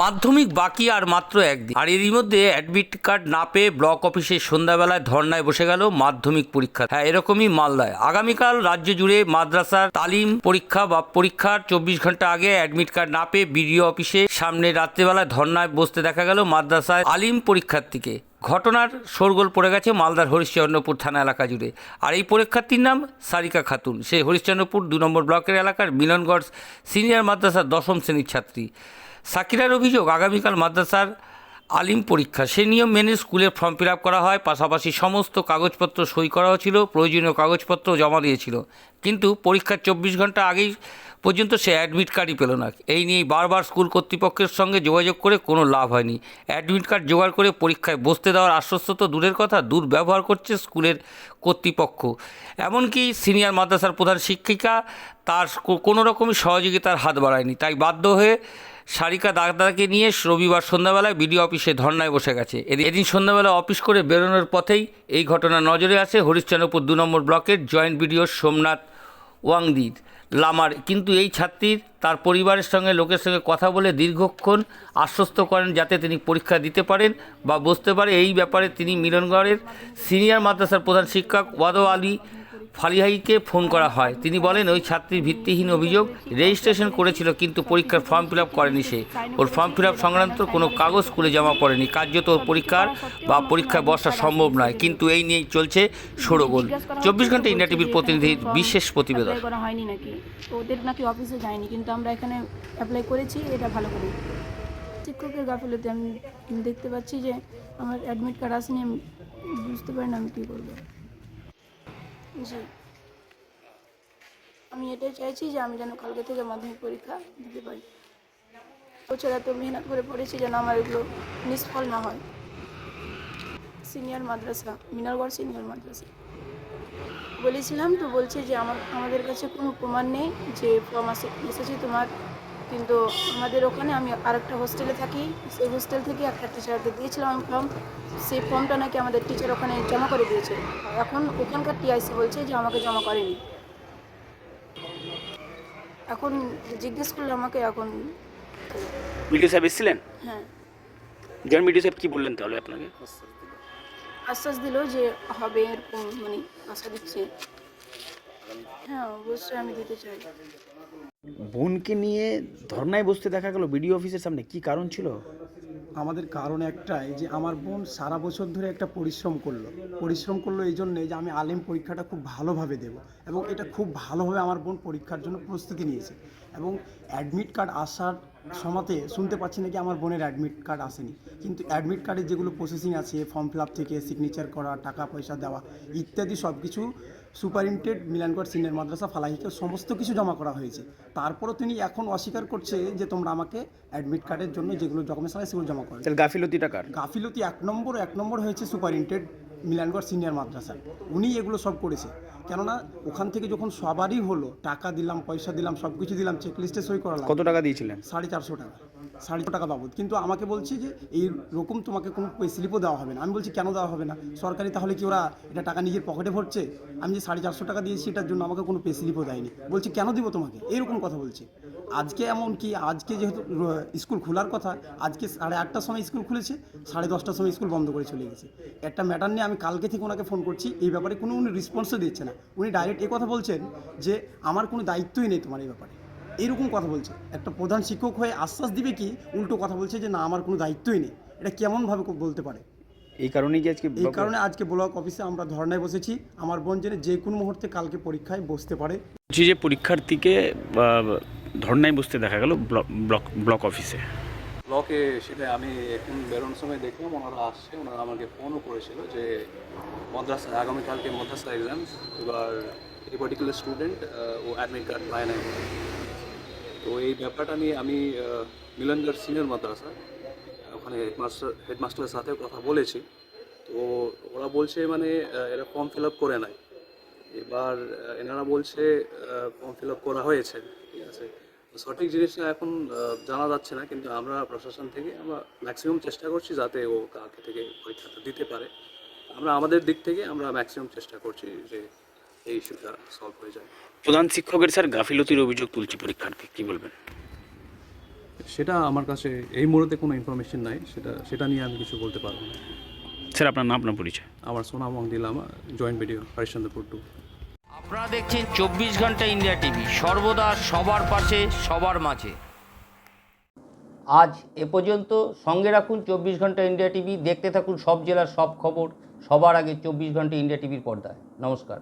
মাধ্যমিক বাকি আর মাত্র একদিন। আর এরই মধ্যে অ্যাডমিট কার্ড না পেয়ে ব্লক অফিসে সন্ধ্যাবেলায় ধর্নায় বসে গেল মাধ্যমিক পরীক্ষা। হ্যাঁ এরকমই মালদায়। আগামীকাল রাজ্য জুড়ে মাদ্রাসার তালিম পরীক্ষা বা পরীক্ষার চব্বিশ ঘণ্টা আগে অ্যাডমিট কার্ড না পেয়ে বিডিও অফিসে সামনে রাত্রেবেলায় ধর্নায় বসতে দেখা গেল মাদ্রাসায় আলিম পরীক্ষার্থীকে। ঘটনার শোরগোল পড়ে গেছে মালদার হরিশ্চন্দ্রপুর থানা এলাকা জুড়ে। আর এই পরীক্ষার্থীর নাম সারিকা খাতুন। সে হরিশ্চন্দ্রপুর দু নম্বর ব্লকের এলাকার মিলনগড় সিনিয়র মাদ্রাসার দশম শ্রেণির ছাত্রী। সাকিরার অভিযোগ, আগামীকাল মাদ্রাসার আলিম পরীক্ষা। সে নিয়ম মেনে স্কুলের ফর্ম ফিল করা হয়, পাশাপাশি সমস্ত কাগজপত্র সই করা হয়েছিল প্রয়োজনীয় কাগজপত্র জমা দিয়েছিল। কিন্তু পরীক্ষার চব্বিশ ঘণ্টা আগেই পর্যন্ত সে অ্যাডমিট কার্ডই পেল না। এই নিয়ে বারবার স্কুল কর্তৃপক্ষের সঙ্গে যোগাযোগ করে কোনো লাভ হয়নি। অ্যাডমিট কার্ড জোগাড় করে পরীক্ষায় বসতে দেওয়ার আশ্বস্ত তো দূরের কথা, দুর্ব্যবহার করছে স্কুলের কর্তৃপক্ষ। এমনকি সিনিয়র মাদ্রাসার প্রধান শিক্ষিকা তার কোনো রকমই সহযোগিতার হাত বাড়ায়নি। তাই বাধ্য হয়ে সারিকা দাদাকে নিয়ে রবিবার সন্ধ্যাবেলায় বিডিও অফিসে ধর্নায় বসে গেছে। এদিন সন্ধ্যাবেলা অফিস করে বেরোনোর পথেই এই ঘটনা নজরে আসে হরিশ্চন্দ্রপুর দু নম্বর ব্লকের জয়েন্ট বিডিও সোমনাথ ওয়াংদির। লামার। কিন্তু এই ছাত্রীর তার পরিবারের সঙ্গে লোকের সঙ্গে কথা বলে দীর্ঘক্ষণ আশ্বস্ত করেন যাতে তিনি পরীক্ষা দিতে পারেন বা বসতে পারে। এই ব্যাপারে তিনি মিলনগড়ের সিনিয়র মাদ্রাসার প্রধান শিক্ষক ওয়াদো আলী ফালিহাইকে ফোন করা হয়। তিনি বলেন, ওই ছাত্রীর ভিত্তিহীন অভিযোগ রেজিস্ট্রেশন করেছিল, কিন্তু পরীক্ষার ফর্ম ফিল করেনি সে। ওর ফর্ম ফিল আপ সংক্রান্ত কোনো কাগজ স্কুলে জমা পড়েনি। কার্যত ওর পরীক্ষার বা পরীক্ষায় বসা সম্ভব নয়, কিন্তু এই নিয়েই চলছে সৌরগোল চব্বিশ ঘণ্টা ইন্ডিয়া টিভির প্রতিনিধির বিশেষ প্রতিবেদন। করা হয়নি নাকি? ওদের নাকি অফিসে যায়নি, কিন্তু আমরা এখানে অ্যাপ্লাই করেছি, এটা ভালো করে। শিক্ষকের গাফিলতে আমি দেখতে পাচ্ছি যে আমার অ্যাডমিট কার্ড আসেনি, আমি বুঝতে পারি না আমি কী করব। জি। আমি এটাই চাইছি যে আমি যেন কালকে থেকে মাধ্যমিক পরীক্ষা দিতে পারি। বছর এত মেহনত করে পড়েছি যেন আমার এগুলো নিষ্ফল না হয়। Senior Madrasa, Minargarh senior Madrasa. বলেছিলাম তো, বলছে যে আমার, আমাদের কাছে কোনো প্রমাণ নেই যে ফর্ম আসে এসেছে তোমার কিন্তু আমাদের ওখানে আমি আরেকটা হোস্টেলে থাকি। সেই হোস্টেল থেকে একটা টিচারকে দিয়েছিলাম আমি ফর্ম সেই ফর্মটা নাকি আমাদের টিচার ওখানে জমা করে দিয়েছে এখন ওখানকার টিআইসি বলছে যে আমাকে জমা করেনি। এখন জিজ্ঞেস করলে আমাকে এখন বিডিও সাহেব এসেছিলেন? হ্যাঁ। জয়েন্ট বিডিও সাহেব কী বললেন তাহলে আপনাকে? আশ্বাস দিল যে হবে এরকম মানে আশা দিচ্ছে। হ্যাঁ অবশ্যই আমি দিতে চাই। বোনকে নিয়ে ধর্নায় বসতে দেখা গেল বিডিও অফিসের সামনে কি কারণ ছিল? আমাদের কারণ একটাই যে আমার বোন সারা বছর ধরে একটা পরিশ্রম করল। পরিশ্রম করল এই জন্যে যে আমি আলিম পরীক্ষাটা খুব ভালোভাবে দেব এবং এটা খুব ভালোভাবে আমার বোন পরীক্ষার জন্য প্রস্তুতি নিয়েছে এবং অ্যাডমিট কার্ড আসার সময়তে শুনতে পাচ্ছি নাকি আমার বোনের অ্যাডমিট কার্ড আসেনি। কিন্তু অ্যাডমিট কার্ডের যেগুলো প্রসেসিং আছে ফর্ম ফিল আপ থেকে সিগনেচার করা টাকা পয়সা দেওয়া ইত্যাদি সব কিছু সুপারিনটেড মিলানগড় সিনিয়র মাদ্রাসা ফালাহিকে সমস্ত কিছু জমা করা হয়েছে। তারপরও তিনি এখন অস্বীকার করছে যে তোমরা আমাকে অ্যাডমিট কার্ডের জন্য যেগুলো ডকুমেন্টস আছে সেগুলো জমা করো গাফিলতি টাকার গাফিলতি এক নম্বর এক নম্বর হয়েছে সুপারিনটেড মিলানগড় সিনিয়র মাদ্রাসা। উনি এগুলো সব করেছে। কেননা ওখান থেকে যখন সবারই হলো টাকা দিলাম পয়সা দিলাম সব কিছু দিলাম চেক লিস্টে সই করালাম। কত টাকা দিয়েছিলেন? সাড়ে চারশো টাকা। সাড়ে চারশো টাকা বাবদ। কিন্তু আমাকে বলছে যে এই রকম তোমাকে কোনো স্লিপও দেওয়া হবে না। আমি বলছি, কেন দেওয়া হবে না? সরকারি তাহলে কি ওরা এটা টাকা নিজের পকেটে ভরছে? আমি যে সাড়ে চারশো টাকা দিয়েছি এটার জন্য আমাকে কোনো পে স্লিপও দেয়নি। বলছি, কেন দিব তোমাকে? এইরকম কথা বলছে। আজকে এমন কি, আজকে যেহেতু স্কুল খোলার কথা, আজকে সাড়ে আটটার সময় স্কুল খুলেছে, সাড়ে দশটার সময় স্কুল বন্ধ করে চলে গেছে। একটা ম্যাটার নিয়ে আমি কালকে থেকে ওনাকে ফোন করছি, এই ব্যাপারে কোনো উনি রেসপন্সও দিচ্ছে না। উনি ডাইরেক্ট এই কথা বলছেন যে, আমার কোনো দায়িত্বই নেই তোমার এই ব্যাপারে। এইরকম কথা বলছে। একটা প্রধান শিক্ষক হয়ে আশ্বাস দিবে কি উল্টো কথা বলছে যে না আমার কোনো দায়িত্বই নেই। এটা কেমনভাবে বলতে পারে? এই কারণেই কি আজকে এই কারণে আজকে ব্লক অফিসে আমরা ধর্নায় বসেছি। আমার বোন যেন যে কোনো মুহূর্তে কালকে পরীক্ষায় বসতে পারে। বলছি যে পরীক্ষার্থীকে ধর্নায় বসতে দেখা গেল ব্লক ব্লক অফিসে। ব্লকে সেটা আমি এখন বেরোনোর সময় দেখলাম। ওনারা আসছে ওনারা আমাকে ফোনও করেছিল যে মাদ্রাসা আগামীকালকে মাদ্রাসা এক্সাম এবার এই পার্টিকুলার স্টুডেন্ট ও অ্যাডমিট কার্ড পায় নাই। তো এই ব্যাপারটা নিয়ে আমি আহ, মিলনগড় সিনিয়র মাদ্রাসা ওখানে হেডমাস্টার হেডমাস্টারের সাথে কথা বলেছি। তো ওরা বলছে মানে এরা ফর্ম ফিল আপ করে নাই। এবার এনারা বলছে ফর্ম ফিল আপ করা হয়েছে ঠিক আছে। সঠিক জিনিসটা এখন জানা যাচ্ছে না কিন্তু আমরা প্রশাসন থেকে আমরা ম্যাক্সিমাম চেষ্টা করছি যাতে ও কাকে থেকে পরীক্ষাটা দিতে পারে। আমরা আমাদের দিক থেকে আমরা ম্যাক্সিমাম চেষ্টা করছি যে এই ইস্যুটা সলভ হয়ে যায়। প্রধান শিক্ষকের স্যার গাফিলতির অভিযোগ তুলছি পরীক্ষার্থী কি বলবেন? সেটা আমার কাছে এই মুহূর্তে কোনো ইনফরমেশন নাই সেটা সেটা নিয়ে আমি কিছু বলতে পারব না। স্যার আপনার নাম আপনার পরিচয়? আমার সোনাম দিলাম জয়েন্ট ভিডিও হরিশ্চন্দ্রপুর টু আপনারা দেখছেন চব্বিশ ঘণ্টা ইন্ডিয়া টিভি সর্বদা সবার পাশে সবার মাঝে। আজ এ পর্যন্ত সঙ্গে রাখুন চব্বিশ ঘণ্টা ইন্ডিয়া টিভি দেখতে থাকুন সব জেলার সব খবর সবার আগে চব্বিশ ঘণ্টা ইন্ডিয়া টিভির পর্দায়। নমস্কার।